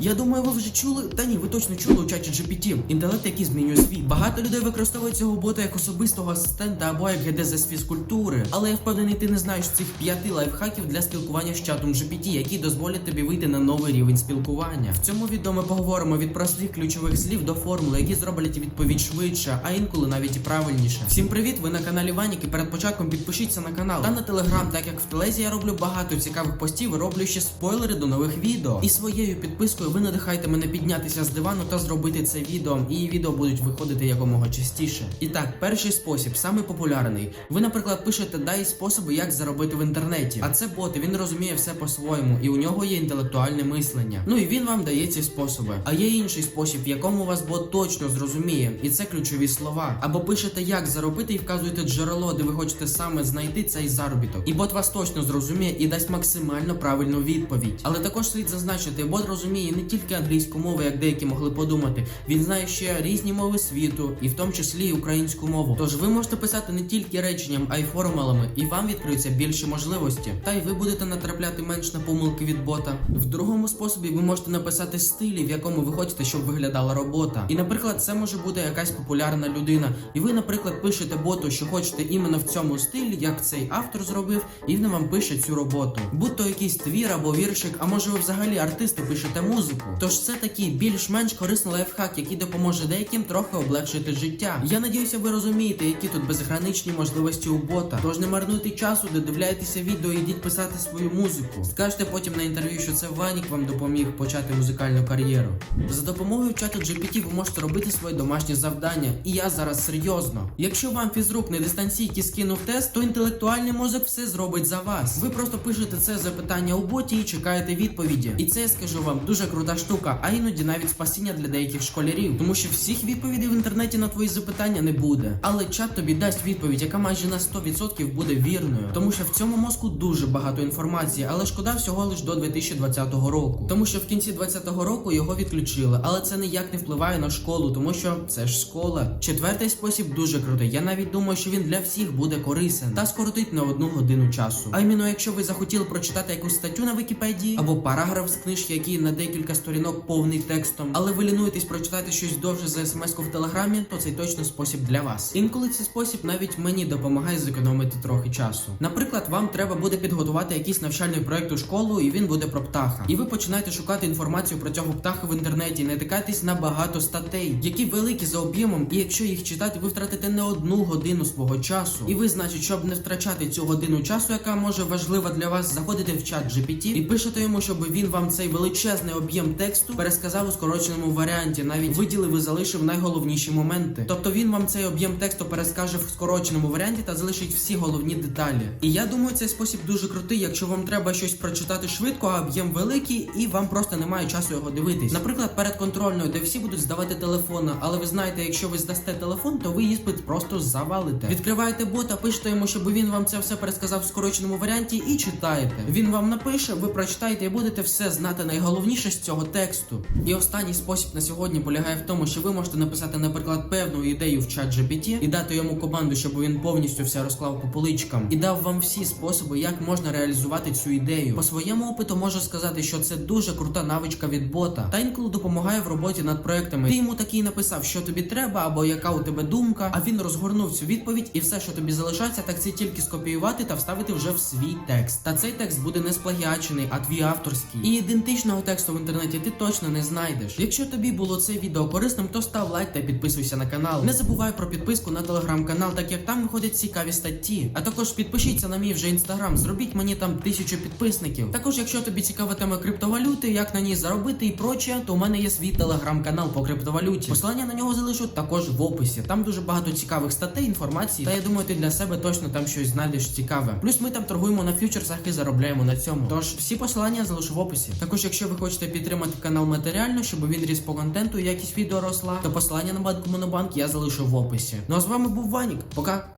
Я думаю, ви вже чули. Та ні, ви точно чули у чаті GPT. Інтелект, який змінює світ. Багато людей використовують цього бота як особистого асистента або як ГД з фізкультури. Але я впевнений, ти не знаєш цих п'яти лайфхаків для спілкування з чатом GPT, які дозволять тобі вийти на новий рівень спілкування. В цьому відео ми поговоримо від простих ключових слів до формул, які зроблять відповідь швидше, а інколи навіть і правильніше. Всім привіт! Ви на каналі Ванік і перед початком підпишіться на канал та на телеграм, так як в телезі я роблю багато цікавих постів, і роблю ще спойлери до нових відео. І своєю підпискою ви надихаєте мене піднятися з дивану та зробити це відео. І відео будуть виходити якомога частіше. І так, перший спосіб, самий популярний. Ви, наприклад, пишете дай способи, як заробити в інтернеті. А це бот, він розуміє все по-своєму, і у нього є інтелектуальне мислення. Ну і він вам дає ці способи. А є інший спосіб, в якому вас бот точно зрозуміє, і це ключові слова. Або пишете, як заробити, і вказуєте джерело, де ви хочете саме знайти цей заробіток. І бот вас точно зрозуміє і дасть максимально правильну відповідь. Але також слід зазначити, бот розуміє не тільки англійську мову, як деякі могли подумати. Він знає ще різні мови світу, і в тому числі і українську мову. Тож ви можете писати не тільки реченням, а й формулами, і вам відкриються більше можливості. Та й ви будете натрапляти менш на помилки від бота. В другому способі ви можете написати стилі, в якому ви хочете, щоб виглядала робота. І, наприклад, це може бути якась популярна людина. І ви, наприклад, пишете боту, що хочете іменно в цьому стилі, як цей автор зробив, і він вам пише цю роботу. Будь то якийсь твір або віршик, а може ви взагалі артисти пишете музику. Тож це такий більш-менш корисний лайфхак, який допоможе деяким трохи облегшити життя. Я надіюся, ви розумієте, які тут безграничні можливості у бота. Тож не марнуйте часу, додивляйтеся відео і йдіть писати свою музику. Скажете потім на інтерв'ю, що це Ванік вам допоміг почати музикальну кар'єру. За допомогою чату GPT ви можете робити своє домашнє завдання. І я зараз серйозно. Якщо вам фізрук не дистанційки скинув тест, то інтелектуальний мозок все зробить за вас. Ви просто пишете це запитання у боті і чекаєте відповіді. І це скажу вам дуже крута штука, а іноді навіть спасіння для деяких школярів, тому що всіх відповідей в інтернеті на твої запитання не буде. Але чат тобі дасть відповідь, яка майже на 100% буде вірною, тому що в цьому мозку дуже багато інформації, але шкода всього лиш до 2020 року. Тому що в кінці 2020 року його відключили, але це ніяк не впливає на школу, тому що це ж школа. Четвертий спосіб дуже крутий. Я навіть думаю, що він для всіх буде корисен та скоротить на одну годину часу. А іменно, якщо ви захотіли прочитати якусь статтю на Вікіпедії або параграф з книжки, який на декілька сторінок повний текстом, але ви лінуєтесь прочитати щось довше за смс-ку в телеграмі, то цей точно спосіб для вас. Інколи цей спосіб навіть мені допомагає зекономити трохи часу. Наприклад, вам треба буде підготувати якийсь навчальний проект у школу, і він буде про птаха. І ви починаєте шукати інформацію про цього птаха в інтернеті, натикаєтесь на багато статей, які великі за об'ємом, і якщо їх читати, ви втратите не одну годину свого часу. І ви, значить, щоб не втрачати цю годину часу, яка може важлива для вас, заходите в чат GPT і пишете йому, щоб він вам цей величезний об'єм тексту пересказав у скороченому варіанті, навіть виділив і залишив найголовніші моменти. Тобто він вам цей об'єм тексту перескаже в скороченому варіанті та залишить всі головні деталі. І я думаю, цей спосіб дуже крутий, якщо вам треба щось прочитати швидко, а об'єм великий, і вам просто немає часу його дивитись. Наприклад, перед контрольною, де всі будуть здавати телефони, але ви знаєте, якщо ви здасте телефон, то ви іспит просто завалите. Відкриваєте бота, пишете йому, щоб він вам це все пересказав в скороченому варіанті, і читаєте. Він вам напише, ви прочитаєте і будете все знати найголовніше цього тексту. І останній спосіб на сьогодні полягає в тому, що ви можете написати, наприклад, певну ідею в чат GPT і дати йому команду, щоб він повністю все розклав по поличкам і дав вам всі способи, як можна реалізувати цю ідею. По своєму опиту можу сказати, що це дуже крута навичка від бота, та інколи допомагає в роботі над проектами. Ти йому такий написав, що тобі треба, або яка у тебе думка, а він розгорнув цю відповідь, і все, що тобі залишається, так це тільки скопіювати та вставити вже в свій текст. Та цей текст буде не сплагіачений, а твій авторський. І ідентичного тексту в інтернеті ти точно не знайдеш. Якщо тобі було це відео корисним, то став лайк та підписуйся на канал. Не забувай про підписку на телеграм-канал, так як там виходять цікаві статті. А також підпишіться на мій вже інстаграм, зробіть мені там тисячу підписників. Також, якщо тобі цікава тема криптовалюти, як на ній заробити і проче, то у мене є свій телеграм-канал по криптовалюті. Посилання на нього залишу також в описі. Там дуже багато цікавих статей, інформації. Та я думаю, ти для себе точно там щось знайдеш цікаве. Плюс ми там торгуємо на фьючерсах і заробляємо на цьому. Тож всі посилання залишу в описі. Також, якщо ви хочете підтримати канал матеріально, щоб він ріс по контенту, якість відео росла, то посилання на банк Монобанк я залишу в описі. Ну а з вами був Ванік. Пока.